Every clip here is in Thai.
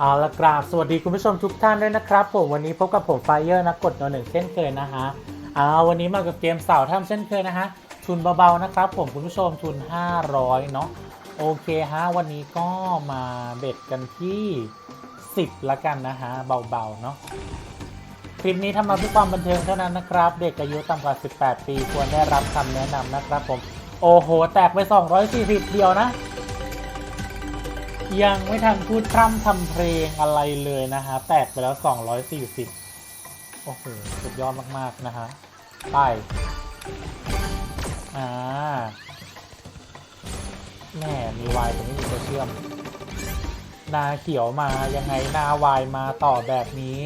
เอาละกราบสวัสดีคุณผู้ชมทุกท่านด้วยนะครับผมวันนี้พบกับผมไฟเยอร์นักกดนหนึ่งเช่นเคยนะฮะเอาวันนี้มากับเกมเสาถ้ำเช่นเคยนะฮะทุนเบาๆนะครับผมคุณผู้ชมทุน 500 เนาะโอเคฮะวันนี้ก็มาเบ็ดกันที่ 10 ละกันนะฮะเบาๆเนาะคลิปนี้ทำมาเพื่อความบันเทิงเท่านั้นนะครับ เด็กอายุต่ำกว่า 18 ปีควรได้รับคำแนะนำนะครับผมโอ้โห แตกไป 240 เดียวนะ ยังไม่ทันพูดพร่ำทำเพลงอะไรเลยนะฮะ แตกไปแล้ว 240 โอ้โห สุดยอดมาก ๆ นะฮะ ไป อ่า แม่มีวายแต่ไม่มีตัวเชื่อม นาเขียวมายังไง นาวายมาต่อแบบนี้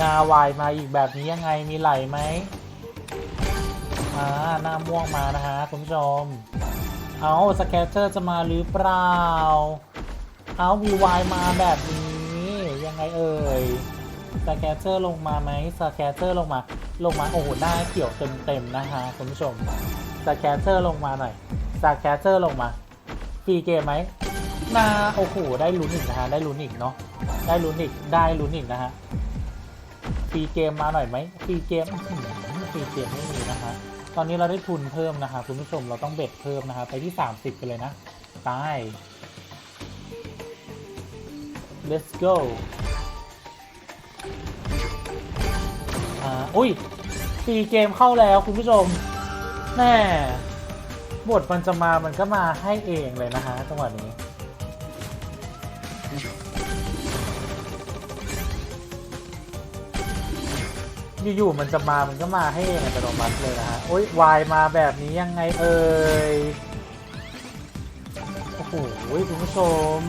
นาวายมาอีกแบบนี้ยังไง มีไหลไหมอ่าหน้าม่วงมานะฮะ คุณผู้ชม เอาสแกตเตอร์จะมาหรือเปล่า เอาวีวายมาแบบนี้ ยังไงเอ่ยสแกเตอร์ลงมาไหมสแกเตอร์ลงมา ลงมา โอ้โห หน้าเขียวเต็มๆ นะฮะคุณผู้ชมสแกเตอร์ลงมาหน่อยสแกเตอร์ลงมาฟรีเกมไหมนาโอ้โห ได้ลุ้นอีกนะฮะ ได้ลุ้นอีกเนาะ ได้ลุ้นอีก ได้ลุ้นอีกนะฮะฟรีเกมมาหน่อยไหมฟรีเกมฟรีเกมไม่มีนะฮะ ตอนนี้เราได้ทุนเพิ่มนะคะคุณผู้ชม เราต้องเบ็ดเพิ่มนะคะไปที่ 30 กันเลยนะ ตาย let's go อ่าอุ้ยฟรีเกมเข้าแล้วคุณผู้ชมแม่บทมันจะมามันก็มาให้เองเลยนะฮะจังหวะนี้อยู่ๆมันจะมามันก็มาให้เองอัตโนมัติเลยนะฮะโอ้ยวายมาแบบนี้ยังไงเอ่ยโอ้โหคุณผู้ชม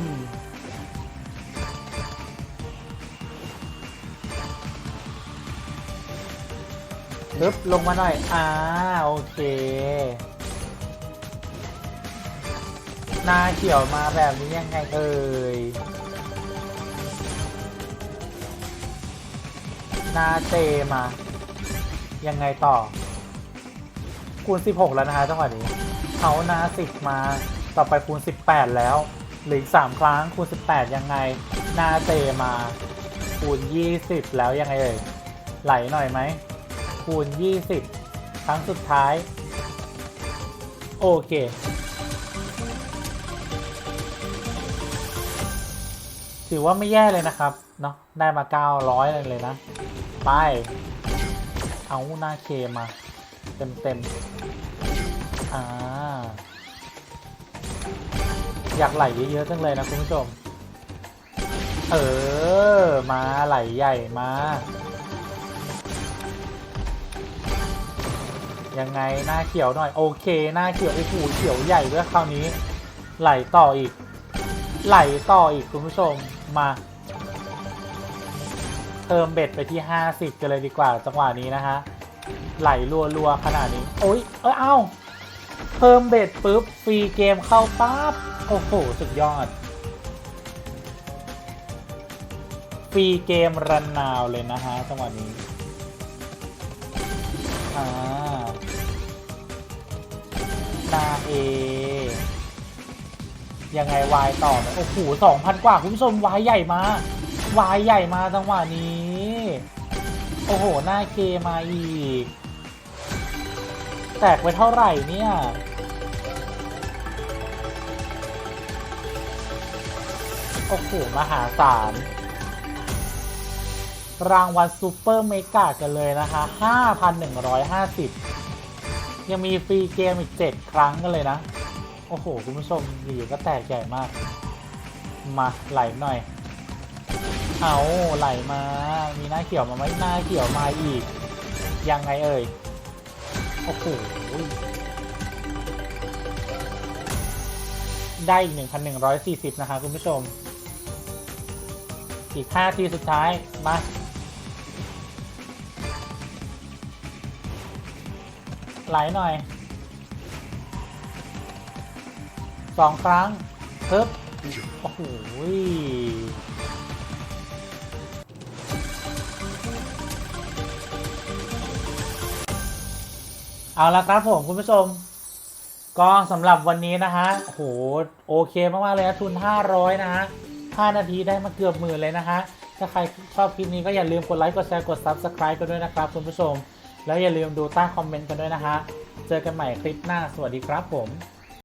ลึบลงมาหน่อย อ่า โอเค หน้าเขียวมาแบบนี้ยังไงเอ่ยหน้าเจมา ยังไงต่อ คูณ 16 แล้วนะฮะจังหวะนี้เขาหน้า10 มาต่อไปคูณ 18 แล้วหลืออีก3ครั้งคูณ 18 ยังไงหน้าเจมา คูณ 20 แล้วยังไงเอ่ยไหลหน่อยไหม คูณ 20 ครั้งสุดท้าย โอเค ถือว่าไม่แย่เลยนะครับ เนาะได้มา 900 เลยเลยนะ ไป เอาหน้าเคมา เต็มเต็มๆอ่า อยากไหลเยอะๆจังเลยนะคุณผู้ชม เออ มาไหลใหญ่มา ยังไงหน้าเขียวหน่อยโอเค หน้าเขียวไอ้หูเขียวใหญ่ด้วยคราวนี้ ไหลต่ออีก ไหลต่ออีกคุณผู้ชมมาเติมเบ็ดไปที่ 50 กันเลยดีกว่าจังหวะนี้นะฮะไหลรัวๆขนาดนี้ โอ๊ยเอ้ยเอ้าเพิ่มเบ็ดปุ๊บฟรีเกมเข้าปั๊บโอ้โหสุดยอดฟรีเกมรันนาวเลยนะฮะจังหวะนี้อ่า นาเอ ยังไงวายต่อโอ้โหสองพันกว่าคุณผู้ชมวายใหญ่มาวายใหญ่มาจังหวะนี้ โอ้โห หน้าเคมาอีก แตกไปเท่าไหร่เนี่ยโอ้โหมหาศาลรางวัลซูเปอร์เมกากันเลยนะคะ 5,150 ยังมีฟรีเกมอีก 7 ครั้งกันเลยนะ โอ้โห คุณผู้ชมอยู่ก็แตกใหญ่มาก มาไหลหน่อย เอาไหลมา มีหน้าเขียวมาไหมหน้าเขียวมาอีก ยังไงเอ่ย โอ้โห ได้อีก 1,140 นะคะคุณผู้ชม อีก 5 ทีสุดท้าย มา ไหลหน่อยสองครั้งปึ๊บโอ้โหเอาละครับผมคุณผู้ชม ก็สำหรับวันนี้นะฮะโอ้โหโอเคมาก ๆ เลยนะทุน 500 นะฮะ 5 นาทีได้มาเกือบหมื่นเลยนะฮะ ถ้าใครชอบคลิปนี้ก็อย่าลืมกดไลค์ กดแชร์ กด Subscribe กันด้วยนะครับคุณผู้ชม แล้วอย่าลืมดูใต้คอมเมนต์กันด้วยนะฮะ เจอกันใหม่คลิปหน้า สวัสดีครับผม